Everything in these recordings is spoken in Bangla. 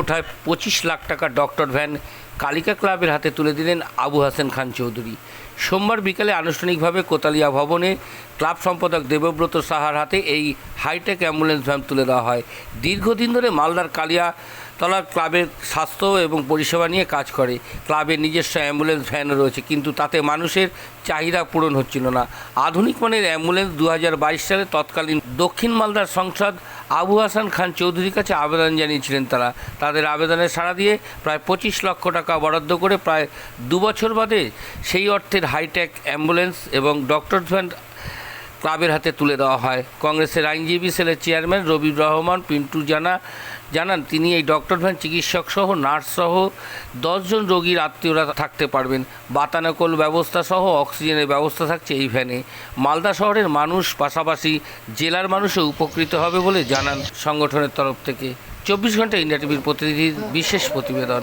ওঠায় পঁচিশ লাখ টাকা ডক্টর ভ্যান কালিকা ক্লাবের হাতে তুলে দিলেন আবু হাসেন খান চৌধুরী। সোমবার বিকালে আনুষ্ঠানিকভাবে কোতালিয়া ভবনে ক্লাব সম্পাদক দেবব্রত সাহার হাতে এই হাইটেক অ্যাম্বুলেন্স ভ্যান তুলে দেওয়া হয়। দীর্ঘদিন ধরে মালদার কালিয়া তলা ক্লাবের স্বাস্থ্য এবং পরিষেবা নিয়ে কাজ করে। ক্লাবের নিজস্ব অ্যাম্বুলেন্স ভ্যানও রয়েছে, কিন্তু তাতে মানুষের চাহিদা পূরণ হচ্ছিল না। আধুনিক মানের অ্যাম্বুলেন্স দু হাজার বাইশ সালে তৎকালীন দক্ষিণ মালদার সংসদ আবু হাসান খান চৌধুরীর কাছে আবেদন জানিয়েছিলেন তারা। তাদের আবেদনে সাড়া দিয়ে প্রায় পঁচিশ লক্ষ টাকা বরাদ্দ করে প্রায় দু বছর বাদে সেই অর্থের হাইটেক অ্যাম্বুলেন্স এবং ডক্টর ভ্যান ক্লাবের হাতে তুলে দেওয়া হয়। কংগ্রেসের আইনজীবী সেলের চেয়ারম্যান রবির রহমান, পিন্টু জানা জানান, তিনি এই ডক্টর ভ্যান চিকিৎসক সহ, নার্স সহ দশজন রোগীর আত্মীয়রা থাকতে পারবেন। বাতানকল ব্যবস্থা সহ অক্সিজেনের ব্যবস্থা থাকছে এই ভ্যানে। মালদা শহরের মানুষ পাশাপাশি জেলার মানুষও উপকৃত হবে বলে জানান সংগঠনের তরফ থেকে। চব্বিশ ঘণ্টা ইন্ডিয়া টিভির প্রতিনিধির বিশেষ প্রতিবেদন।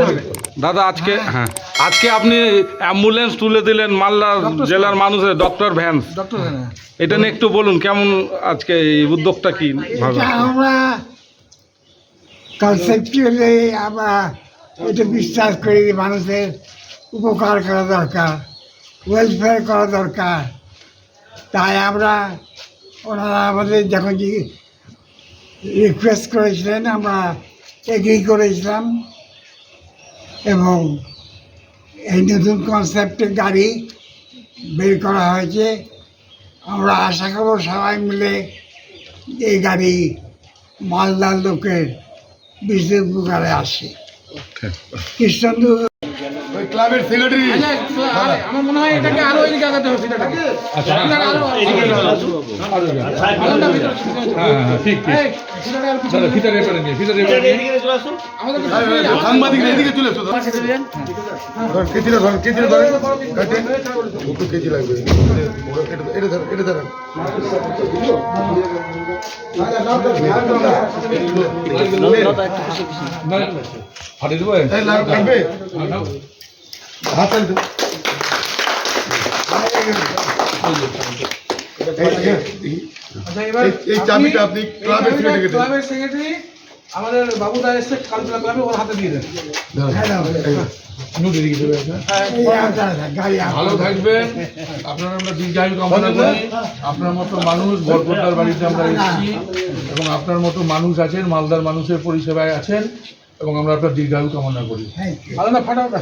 হবে। দাদা আজকে হ্যাঁ। আজকে আপনি অ্যাম্বুলেন্স তুলে দিলেন মালদা জেলার মানুষের ডক্টর ভ্যান ডক্টর হ্যাঁ। এটা নিয়ে একটু বলুন কেমন আজকে এই উদ্যোগটা কি আমরা কনসেপচুয়ালি আমরা এটা বিশ্বাস করি মানুষের উপকার করা দরকার ওয়েলফেয়ার করা দরকার। তাই আমরা ওনারা আমাদের যখন রিকোয়েস্ট করেছিলেন আমরা এগ্রি করেছিলাম। এবং এই নতুন কনসেপ্টের গাড়ি বের করা হয়েছে। আমরা আশা করব সবাই মিলে এই গাড়ি মালদার লোকের বিশেষ উপকারে আসে। কৃষ্ণন্দু ওই ক্লাবের সেক্রেটারি আমার মনে হয় এটাকে আরও এদিকে আগাতে হবে সেটাকে সাংবাদিক এদিকে চলে এসো ধর কেজিটা ধর কেজিটা কাটে দুটো কেজি লাগবে এটা- এটা এটা ধর এই লাগ- লাগবে এই- চাবিটা আপনি ক্লাবের। ক্লাবের সেক্রেটারি আমাদের এসে কালচুলা ক্লাবে ওর হাতে দিয়ে দেন। ভালো থাকবেন। আপনার আমরা দীর্ঘায়ু কামনা করি আপনার মতো মানুষ বরপদার বাড়িতে আমরা এসেছি এবং আপনার মতো মানুষ আছেন মালদার মানুষের পরিষেবায় আছেন। এবং আমরা আপনার দীর্ঘায়ু কামনা করি। আলাদা।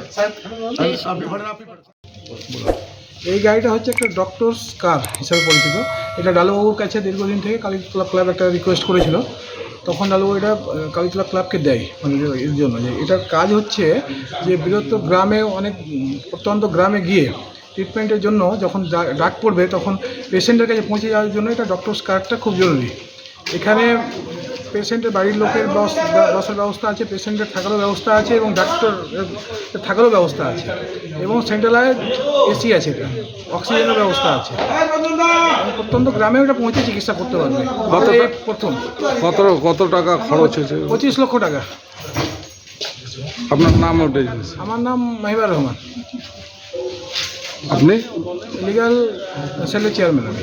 এই গাড়িটা হচ্ছে একটা ডক্টরস কার হিসাবে পরিচিত। এটা ডালুবাবুর কাছে দীর্ঘদিন থেকে কালীতলা ক্লাব একটা রিকোয়েস্ট করেছিল। তখন ডালুবাবু এটা কালীতলা ক্লাবকে দেয় মানে এর জন্য। যে এটার কাজ হচ্ছে যে বৃহত্তর গ্রামে অনেক প্রত্যন্ত গ্রামে গিয়ে ট্রিটমেন্টের জন্য যখন ডা- ডাক পড়বে তখন পেশেন্টের কাছে পৌঁছে যাওয়ার জন্য এটা ডক্টরস কার্ডটা খুব জরুরি। এখানে পেশেন্টের বাড়ির লোকের বস- বসার ব্যবস্থা আছে পেশেন্টের থাকারও ব্যবস্থা আছে এবং ডাক্তার থাকারও ব্যবস্থা আছে এবং সেন্ট্রালাইজ এসি আছে এটা অক্সিজেনের ব্যবস্থা আছে। প্রত্যন্ত গ্রামেও এটা পৌঁছে চিকিৎসা করতে পারবে। প্রথম। কত কত টাকা খরচ হয়েছে? পঁচিশ লক্ষ টাকা। আপনার নাম ওটাই আমার নাম মাহিবার রহমান। আপনি? লিগাল সেলের চেয়ারম্যান আমি।